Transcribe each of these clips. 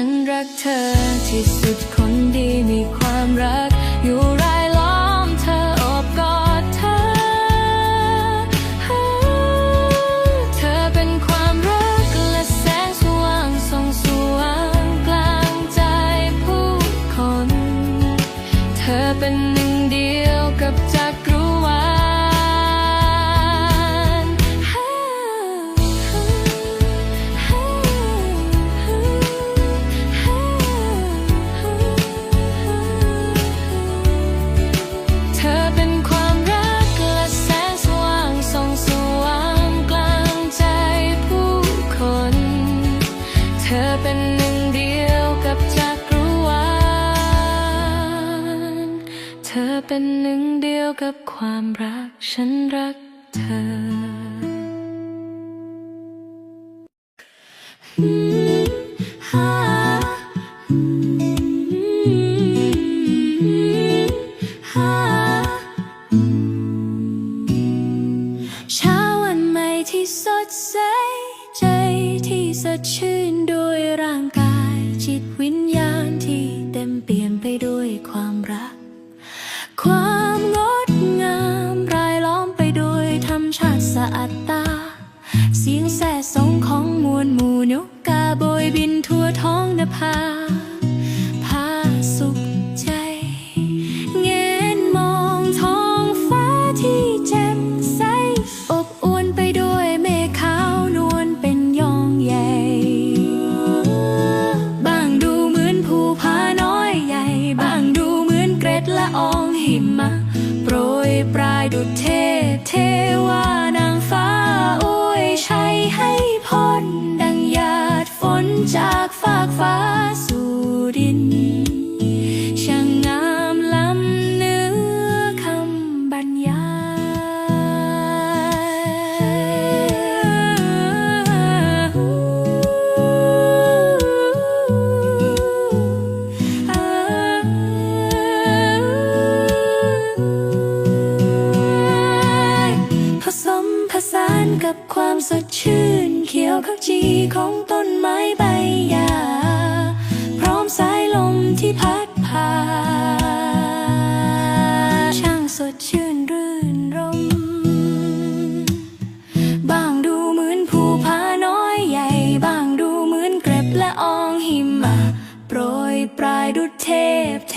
ฉันรักเธอที่สุดคนดีมีความรักอยู่ ความรักฉันรัก do take ของต้นไม้ใบหญ้าพร้อมสายลมที่พัดผ่านช่างสดชื่นรื่นรม บางดูเหมือนภูผาน้อยใหญ่ บางดูเหมือนเกล็ดละอองหิมะ โปรยปลายดุจเทพเท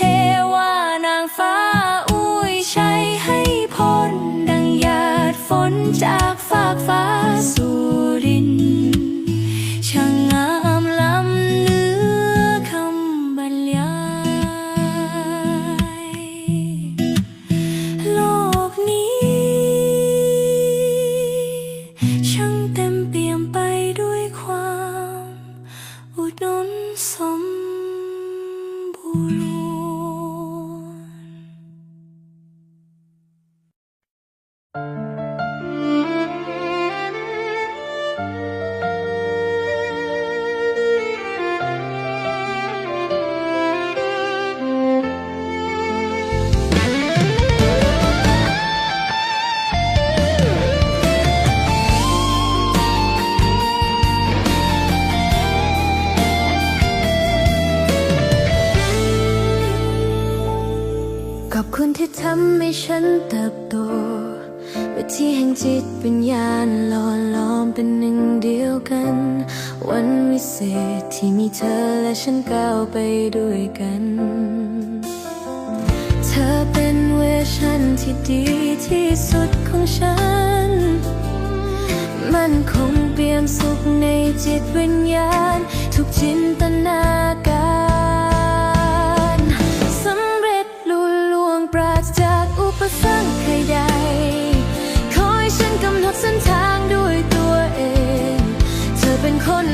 ันเติบโตเวทีแห่งจิตปัญญาหล่อล้อมเป็นหนึ่งเดียวกัน วันวิเศษที่มีเธอและฉันก้าวไปด้วยกัน เธอเป็นเวรชันที่ดีที่สุดของฉัน มันคงเปี่ยมสุขในจิตวิญญาณ ทุกจินตนา ฟังใครใด คอยฉันกำหนดเส้นทางด้วยตัวเอง เธอเป็นคน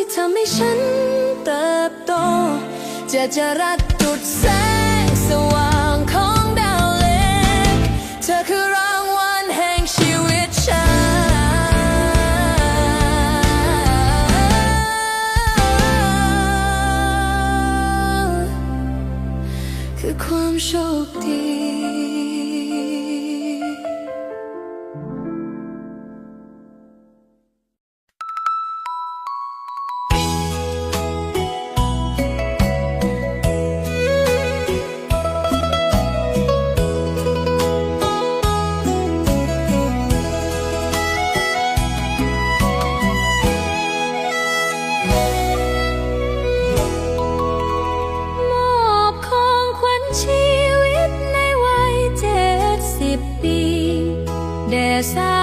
ที่ทำให้ฉันเติบโตจะจะรัดจุดแส แด่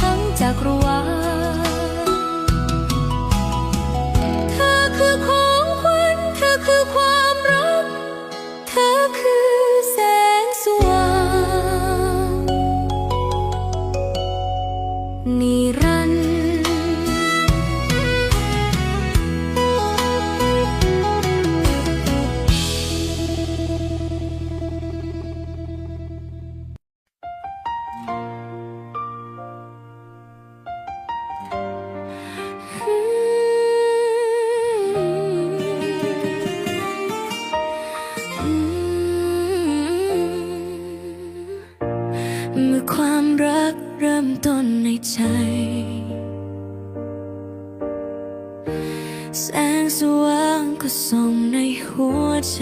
ทั้งจากรว หัวใจ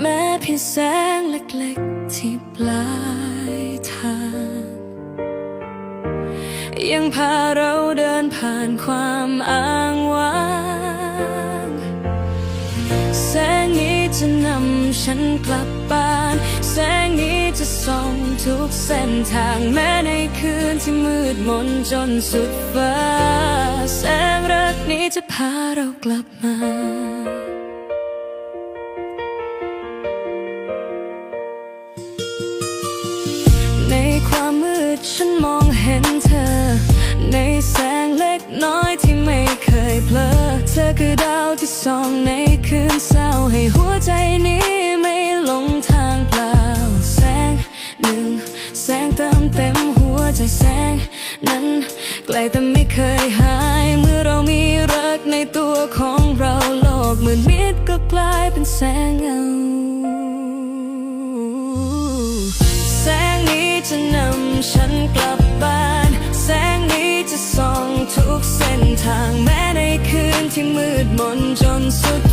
แม้เพียงแสงเล็กๆที่ปลายทาง ยังพาเราเดินผ่านความอ้างว้าง แสงนี้จะนำฉันกลับบ้าน แสงนี้จะส่องทุกเส้นทางแม้ในคืนที่มืดมนจนสุดฟ้าแสงรักนี้จะาเรากลับมา ในความมืดฉันมองเห็นเธอ ในแสงเล็กน้อยที่ไม่เคยเพลอเธอคือดาวที่ส่องในคืนเศร้าให้หัวใจนี้ไม่หลงทางเปล่า แสงหนึ่ง แสงเติมเต็มหัวใจแสงนั้นไกลแต่ไม่เคยหา งเงาแสงนี้จะนำฉันกลับบ้าน แสงนี้จะส่องทุกเส้นทางแม้ในคืนที่มืดมนจนสุด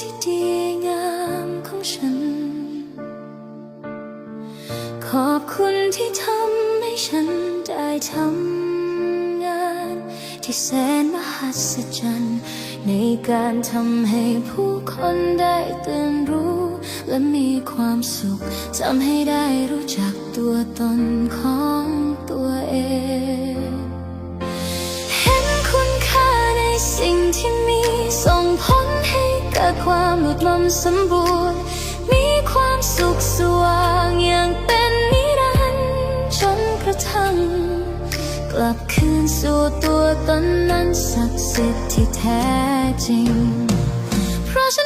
ที่ดีงามของฉัน ขอบคุณที่ทำให้ฉันได้ทำงาน ที่แสนมหัศจรรย์ในการทำให้ผู้คนได้ตื่นรู้ และมีความสุขทำให้ได้รู้จักตัวตนของตัวเอง ความหลุดลมสมบูรณ์ มีความสุขสว่างอย่างเป็นนิรันดร์จนกระทั่ง กลับคืนสู่ตัวตนนั้นศักดิ์สิทธิ์ที่แท้จริง เพราะฉัน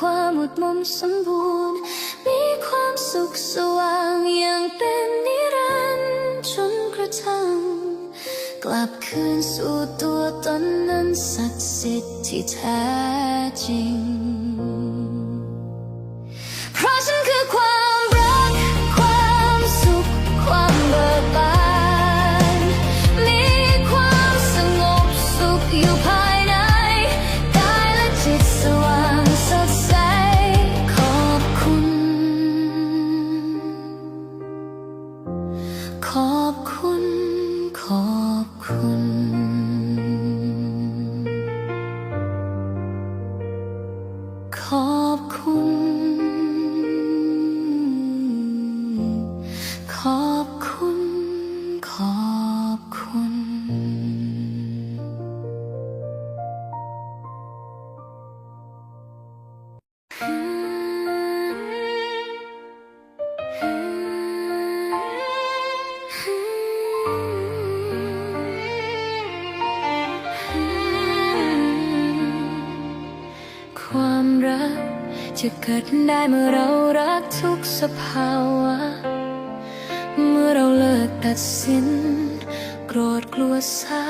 ความหมดมุมสมบูรณ์ มีความสุขสว่างอย่างเป็นนิรันดร์จนกระทั่ง กลับคืนสู่ตัวตนนั้นศักดิ์สิทธิ์ที่แท้จริง ขอบคุณ ได้เมื่อเรารักทุกสภาวะ เมื่อเราเลิกตัดสิน โกรธกลัวเศร้า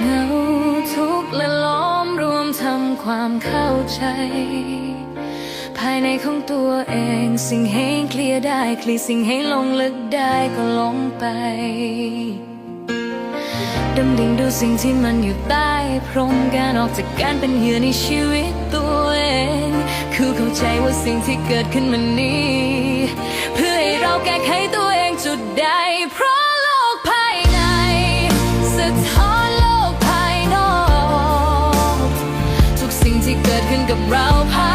เหงาทุกและล้อมรวมทำความเข้าใจ ภายในของตัวเองสิ่งให้เคลียร์ได้ คลีย์สิ่งให้ลงลึกได้ก็ลงไป ดำดิ่งดูสิ่งที่มันอยู่ใต้พรมการออกจากการเป็นเหยื่อในชีวิตตัวเอง คือเข้าใจว่าสิ่งที่เกิดขึ้นมันนี้ เพื่อให้เราแก้ไขตัวเองจุดใดเพราะโลกภายในสะท้อนโลกภายนอก ทุกสิ่งที่เกิดขึ้นกับเราภาย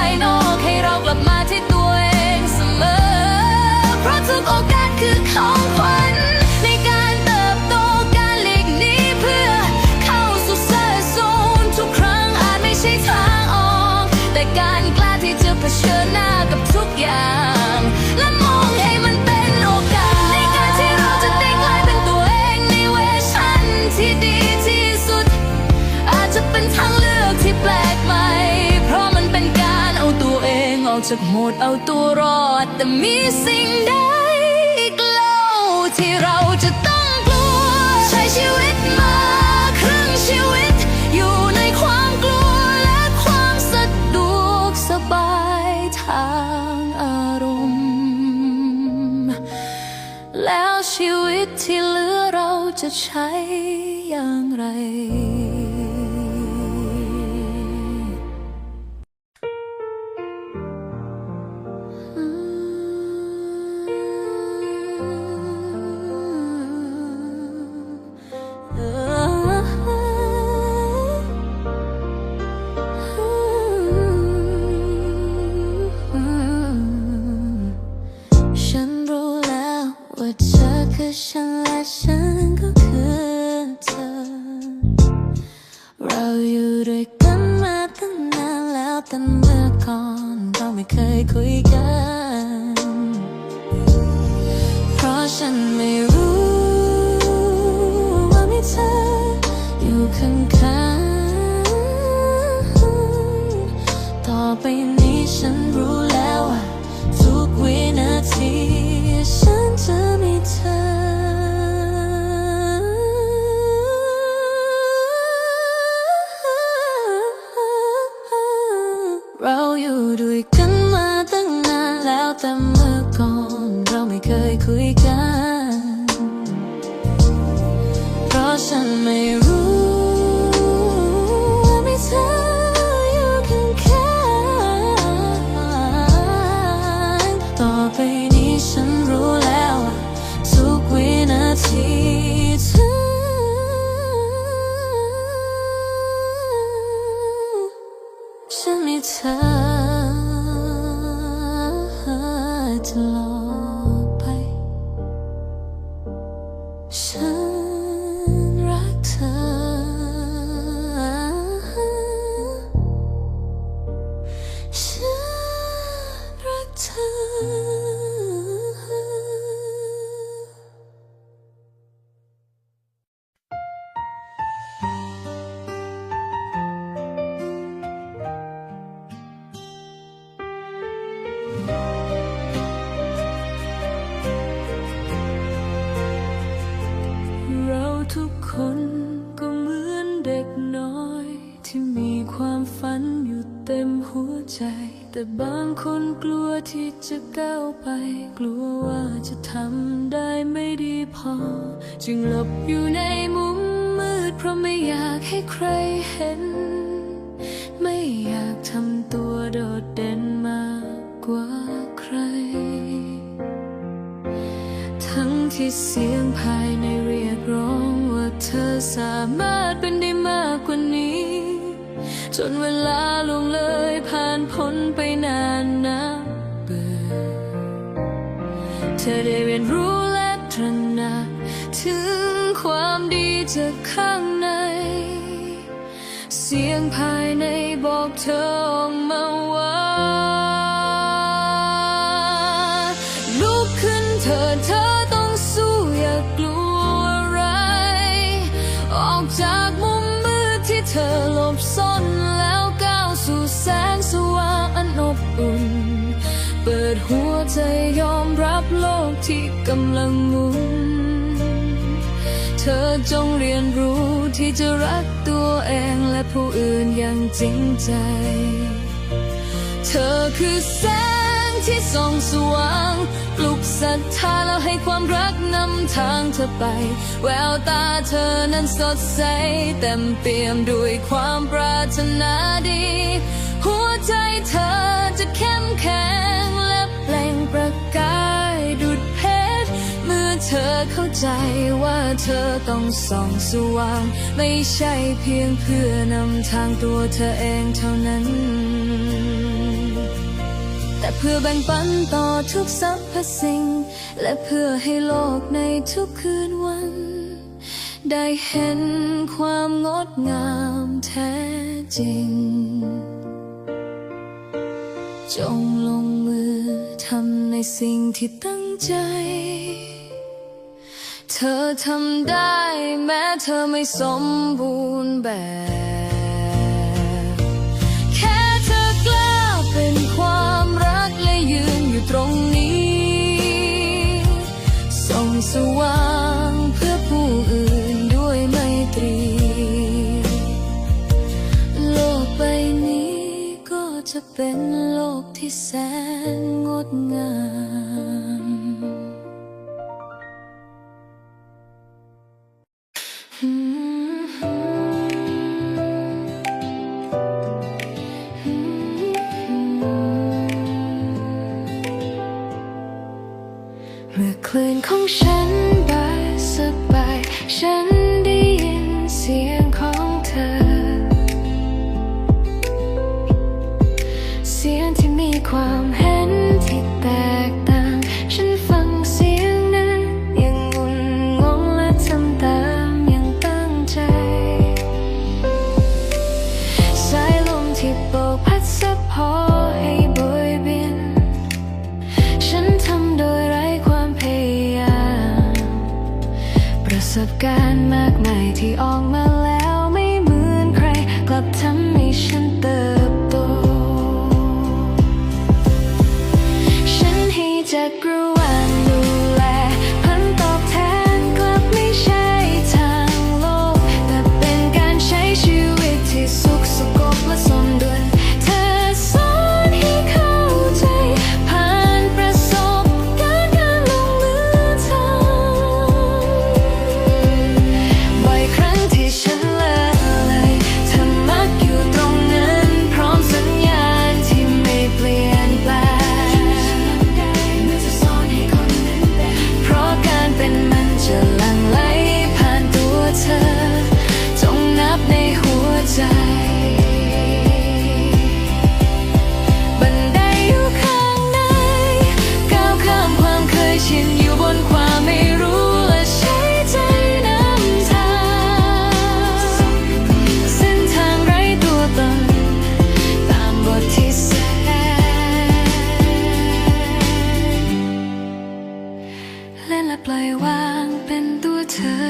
จากหมดเอาตัวรอด แต่มีสิ่งใดอีกเล่าที่เราจะต้องกลัว ใช้ชีวิตมาครึ่งชีวิต อยู่ในความกลัวและความสะดวกสบายทางอารมณ์ แล้วชีวิตที่เหลือเราจะใช้อย่างไรันเมื่อก่อนเราไม่เคยคุยกัน เพราะฉันไม่ จะก้าวไป กลัวว่าจะทำได้ไม่ดีพอ จึงหลบอยู่ในมุมมืด เพราะไม่อยากให้ใครเห็น ไม่อยากทำตัวโดดเด่นมากกว่าใคร ทั้งที่เสียงภายในเรียกร้องว่าเธอสามารถเป็นได้มากกว่านี้ จนเวลาลวงเลยผ่านพ้นไปนานนับเธอได้เรียนรู้และตระหนักถึงความดีจากข้างใน เสียงภายในบอกเธอออกมาว่าลุกขึ้นเธอเธอต้องสู้อย่ากลัวอะไร ออกจากมุมมืดที่เธอหลบซ่อนแล้วก้าวสู่แสงสว่างอันอบอุ่น เปิดหัวใจยอมรับ ที่กำลังหมุน เธอจงเรียนรู้ที่จะรักตัวเองและผู้อื่นอย่างจริงใจ เธอคือแสงที่ส่องสว่าง ปลุกศรัทธาแล้วให้ความรักนำทางเธอไป แววตาเธอนั้นสดใสเต็มเปี่ยมด้วยความปรารถนาดี หัวใจเธอจะเข้มแข็งและเปล่งประกาย เธอเข้าใจว่าเธอต้องส่องสว่าง ไม่ใช่เพียงเพื่อนำทางตัวเธอเองเท่านั้น แต่เพื่อแบ่งปันต่อทุกสรรพสิ่ง และเพื่อให้โลกในทุกคืนวัน ได้เห็นความงดงามแท้จริง จงลงมือทำในสิ่งที่ตั้งใจ เธอทำได้แม้เธอไม่สมบูรณ์แบบ แค่เธอกล้าเป็นความรักและยืนอยู่ตรงนี้ส่องสว่างเพื่อผู้อื่นด้วยไมตรี โลกใบนี้ก็จะเป็นโลกที่แสนงดงาม เมื่อคลื่นของฉันบาสบาย ฉันได้ยินเสียง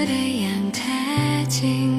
ได้อย่างแท้จริง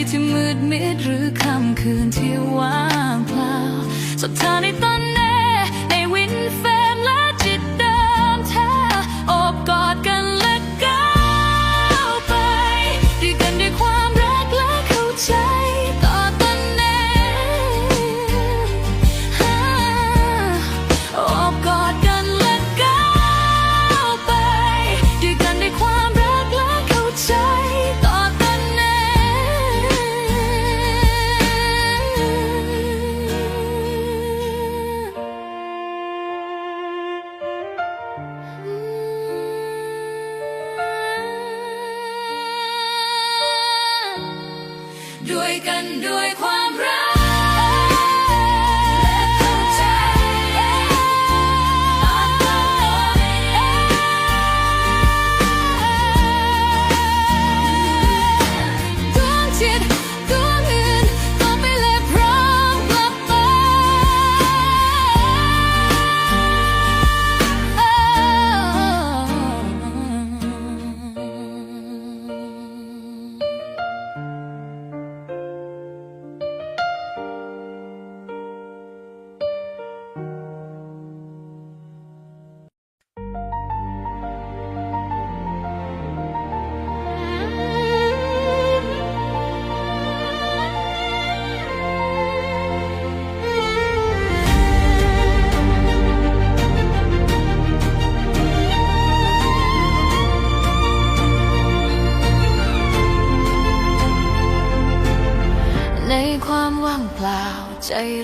ที่ที่มืดมิดหรือค่ำคืนที่ว่างเปล่าสบตาในตอนนั้น กันด้วยความ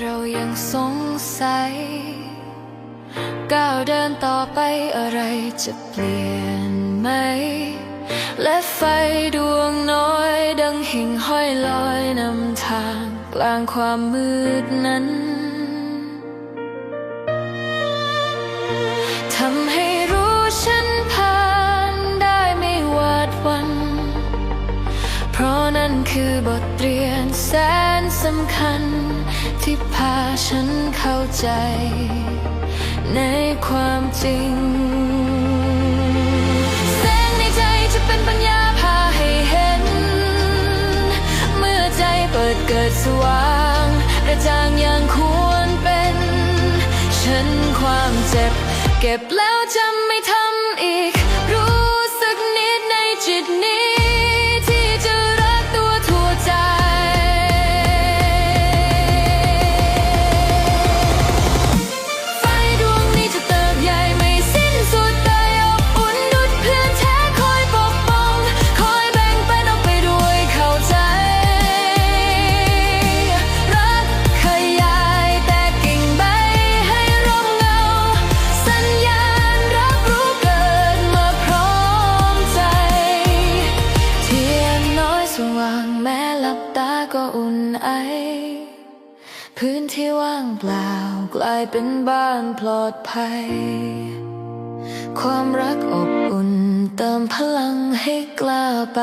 เรายังสงสัย ก้าวเดินต่อไปอะไรจะเปลี่ยนไหม และไฟดวงน้อย ดังหิ่งห้อยลอยนำทาง กลางความมืดนั้นทำให้รู้ฉันผ่านได้ไม่หวาดวัน เพราะนั่นคือบทเรียนแสนสำคัญ ที่พาฉันเข้าใจ ในความจริง แสงในใจจะเป็นปัญญาพาให้เห็น เมื่อใจเปิดเกิดสว่างกระจ่างอย่างควรเป็น ฉันความเจ็บ เก็บแล้วจำไม่ทำ เป็นบ้านปลอดภัย ความรักอบอุ่นเติมพลังให้กล้าไป